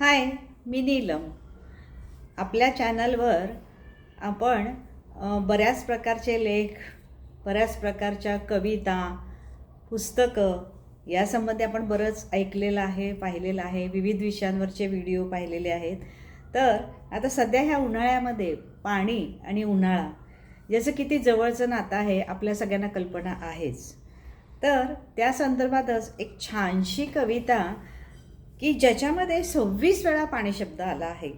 हाय मी नीलम. आपल्या चॅनलवर आपण बऱ्याच प्रकारचे लेख बऱ्याच प्रकारच्या कविता पुस्तकं यासंबंधी आपण बरंच ऐकलेलं आहे पाहिलेलं आहे विविध विषयांवरचे व्हिडिओ पाहिलेले आहेत. तर आता सध्या ह्या उन्हाळ्यामध्ये पाणी आणि उन्हाळा याचं किती जवळचं नातं आहे आपल्या सगळ्यांना कल्पना आहेच. तर त्या संदर्भातच एक छानशी कविता की ज्याच्यामध्ये सव्वीस वेळा पाणी शब्द आला आहे.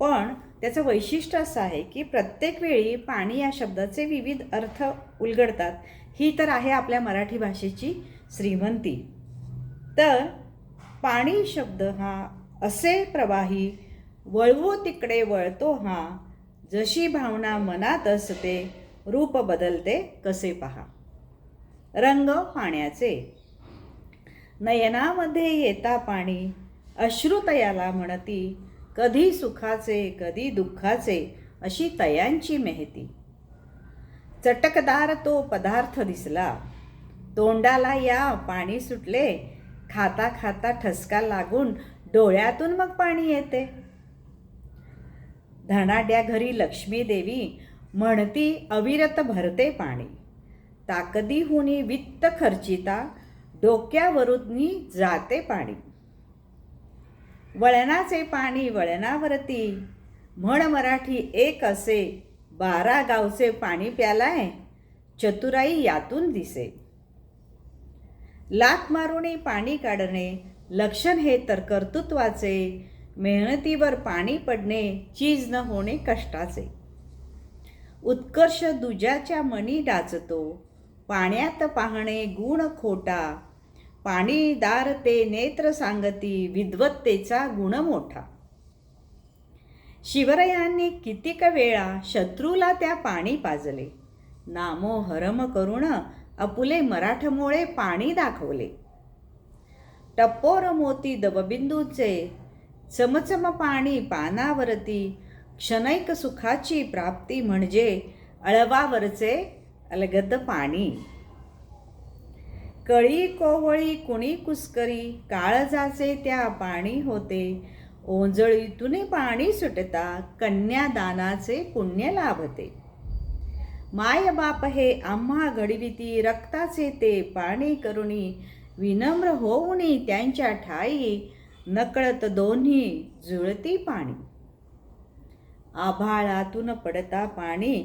पण त्याचं वैशिष्ट्य असं आहे की प्रत्येक वेळी पाणी या शब्दाचे विविध अर्थ उलगडतात. ही तर आहे आपल्या मराठी भाषेची श्रीमंती. तर पाणी शब्द हा असे प्रवाही वळवो तिकडे वळतो हा जशी भावना मनात असते रूप बदलते कसे पहा. रंग पाण्याचे. नयनामध्ये येता पाणी अश्रुतयाला म्हणती कधी सुखाचे कधी दुःखाचे अशी तयांची मेहती. चटकदार तो पदार्थ दिसला. तोंडाला या पाणी सुटले. खाता खाता ठसका लागून डोळ्यातून मग पाणी येते. धनाड्या घरी लक्ष्मी देवी म्हणती अविरत भरते पाणी. ताकदी हुनी वित्त खर्चिता डोक्यावरून जाते पाणी. वळणाचे पाणी वळणावरती. म्हण मराठी एक असे बारा गावचे पाणी प्यालाय चतुराई यातून दिसे. लात मारुणी पाणी काढणे लक्षण हे तर कर्तृत्वाचे. मेहनतीवर पाणी पडणे चीज न होणे कष्टाचे. उत्कर्ष दुजाच्या मनी डाचतो पाण्यात पाहणे गुण खोटा. पाणी दार ते नेत्र सांगती विद्वत्तेचा गुण मोठा. शिवरायांनी कितीक वेळा शत्रूला त्या पाणी पाजले. नामो हरम करुण अपुले मराठमोळे पाणी दाखवले. टप्पोर मोती दवबिंदूचे चमचम पाणी पानावरती क्षणैक सुखाची प्राप्ती म्हणजे अळवावरचे अलगद पाणी. कळी कोवळी कुणी कुस्करी काळजाचे त्या पाणी होते. ओंजळीतून पाणी सुटता कन्यादानाचे पुण्य लाभते. माय बाप हे आम्हा घडविती रक्ताचे ते पाणी करुणी विनम्र होऊनी त्यांच्या ठाई नकळत दोन्ही जुळती पाणी. आभाळातून पडता पाणी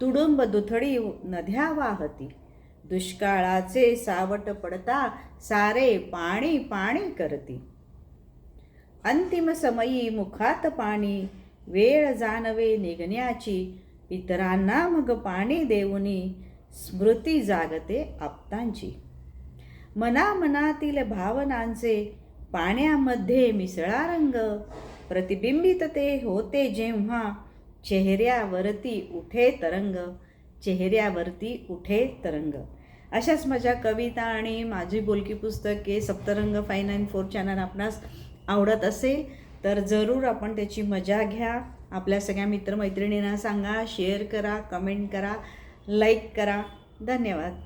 तुडुंब दुथडी नद्या वाहती. दुष्काळाचे सावट पडता सारे पाणी पाणी करती. अंतिम समयी मुखात पाणी वेळ जाणवे निघण्याची इतरांना मग पाणी देऊनी स्मृती जागते आप्तांची. मनामनातील भावनांचे पाण्यामध्ये मिसळा रंग प्रतिबिंबित ते होते जेव्हा चेहऱ्यावरती उठे तरंग. चेहऱ्यावरती उठे तरंग. अशाच माझ्या कविता आणि माझी बोलकी पुस्तके Saptarang fine and four channel आपणास आवडत असेल तर जरूर आपण त्याची मजा घ्या. आपल्या सगळ्या मित्रमैत्रिणींना सांगा शेअर करा कमेंट करा लाईक करा. धन्यवाद.